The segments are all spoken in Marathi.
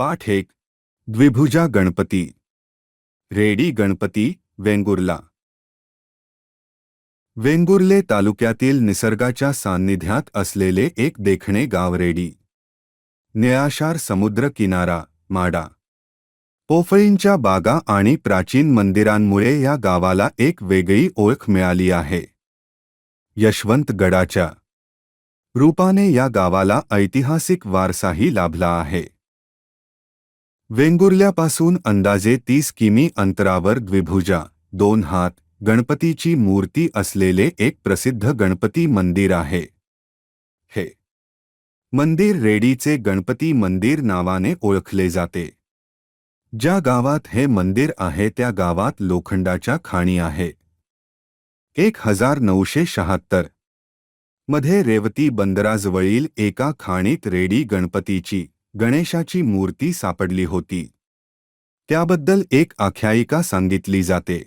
पाठ एक द्विभुजा गणपती. रेडी गणपती वेंगुर्ला. वेंगुर्ले तालुक्यातील निसर्गाच्या सान्निध्यात असलेले एक देखणे गाव रेडी. निळाशार समुद्र किनारा माडा. पोफळींच्या बागा आणि प्राचीन मंदिरांमुळे या गावाला एक वेगळी ओळख मिळाली आहे. यशवंत गडाच्या रूपाने या गावाला ऐतिहासिक वारसाही लाभला आहे. वेंगुर्ल्यापासून अंदाजे तीस किमी अंतरावर द्विभुजा दोन हात गणपतीची मूर्ती असलेले एक प्रसिद्ध गणपती मंदिर आहे. हे मंदिर रेडीचे गणपती मंदिर नावाने ओळखले जाते. ज्या गावात हे मंदिर आहे त्या गावात लोखंडाच्या खाणी आहे. एक हजार नऊशे शहात्तरमध्ये रेवती बंदराजवळील एका खाणीत रेडी गणपतीची गणेशाची मूर्ती सापडली होती. त्याबद्दल एक आख्यायिका सांगितली जाते.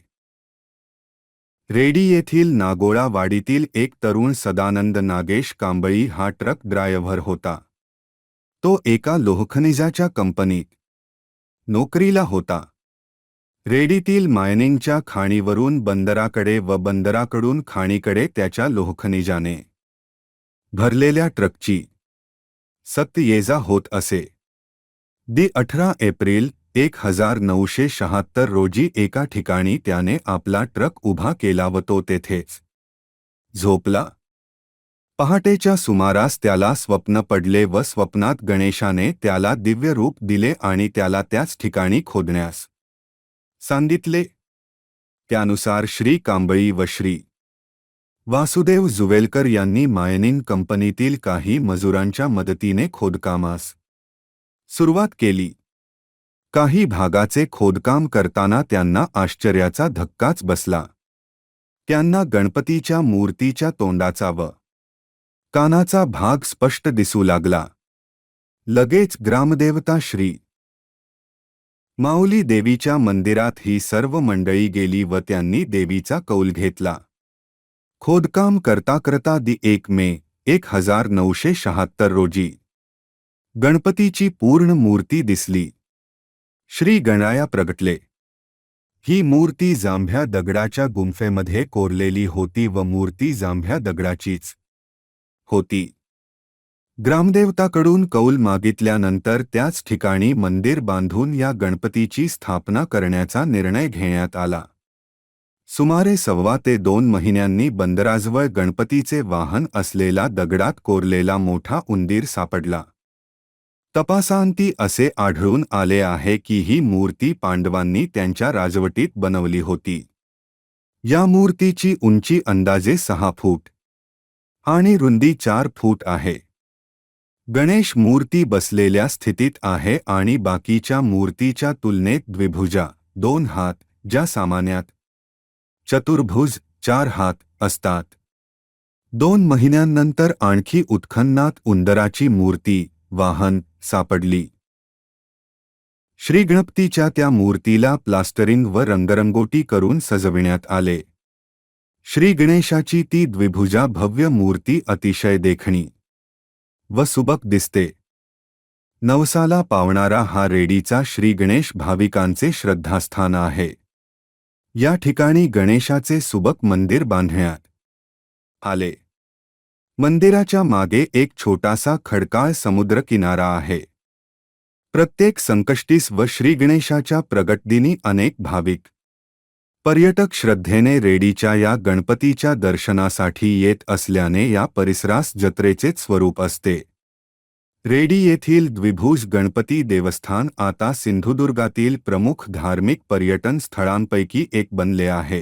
रेडी येथील नागोळा वाडीतील एक तरुण सदानंद नागेश कांबळी हा ट्रक ड्रायव्हर होता. तो एका लोहखनिजाच्या कंपनीत नोकरीला होता. रेडीतील मायनिंगच्या खाणीवरून बंदराकडे व बंदराकडून खाणीकडे त्याच्या लोहखनिजाने भरलेल्या ट्रकची सत्य येजा होत असे. दि अठरा एप्रिल एक हजार नऊशे शहात्तर रोजी एका ठिकाणी त्याने आपला ट्रक उभा केला व तो तेथेच झोपला. पहाटेच्या सुमारास त्याला स्वप्न पडले व स्वप्नात गणेशाने त्याला दिव्य रूप दिले आणि त्याला त्याच ठिकाणी खोदण्यास सांगितले. त्यानुसार श्री कांबळी व श्री वासुदेव जुवेलकर यांनी मायनिंग कंपनीतील काही मजुरांच्या मदतीने खोदकामास सुरुवात केली. काही भागाचे खोदकाम करताना त्यांना आश्चर्याचा धक्काच बसला. त्यांना गणपतीच्या मूर्तीच्या तोंडाचा व कानाचा भाग स्पष्ट दिसू लागला. लगेच ग्रामदेवता श्री. माऊली देवीच्या मंदिरात ही सर्व मंडळी गेली व त्यांनी देवीचा कौल घेतला. खोदकाम करता करता दि एक मे एक हजार नऊशे शहात्तर रोजी. गणपतीची पूर्ण मूर्ती दिसली. श्री गणाया प्रगटले. ही मूर्ती जांभ्या दगडाच्या गुंफेमध्ये कोरलेली होती व मूर्ती जांभ्या दगडाचीच होती. ग्रामदेवताकडून कौल मागितल्यानंतर त्याच ठिकाणी मंदिर बांधून या गणपतीची स्थापना करण्याचा निर्णय घेण्यात आला. सुमारे सव्वा ते दोन महिन्यांनी बंदराजवळ गणपतीचे वाहन असलेला दगडात कोरलेला मोठा उंदीर सापडला. तपासांती असे आढळून आले आहे की ही मूर्ती पांडवांनी त्यांच्या राजवटीत बनवली होती. या मूर्तीची उंची अंदाजे सहा फूट आणि रुंदी चार फूट आहे. गणेश मूर्ती बसलेल्या स्थितीत आहे आणि बाकीच्या मूर्तीच्या तुलनेत द्विभुजा दोन हात ज्या सामान्यात चतुर्भुज चार हात असतात. दोन महिन्यांनंतर आणखी उत्खन्नात उंदराची मूर्ती वाहन सापडली. श्रीगणपतीच्या त्या मूर्तीला प्लास्टरिंग व रंगरंगोटी करून सजविण्यात आले. श्री गणेशाची ती द्विभुजा भव्य मूर्ती अतिशय देखणी व सुबक दिसते. नवसाला पावणारा हा रेडीचा श्रीगणेश भाविकांचे श्रद्धास्थान आहे. या ठिकाणी गणेशाचे सुबक मंदिर बांधण्यात आले. मंदिराच्या मागे एक छोटासा खडकाळ समुद्र किनारा आहे. प्रत्येक संकष्टीस व श्री गणेशाच्या प्रगटदिनी अनेक भाविक. पर्यटक श्रद्धेने रेडीच्या या गणपतीच्या दर्शनासाठी येत असल्याने या परिसरास जत्रेचेच स्वरूप असते. रेडी येथील द्विभुज गणपती देवस्थान आता सिंधुदुर्गातील प्रमुख धार्मिक पर्यटन स्थळांपैकी एक बनले आहे.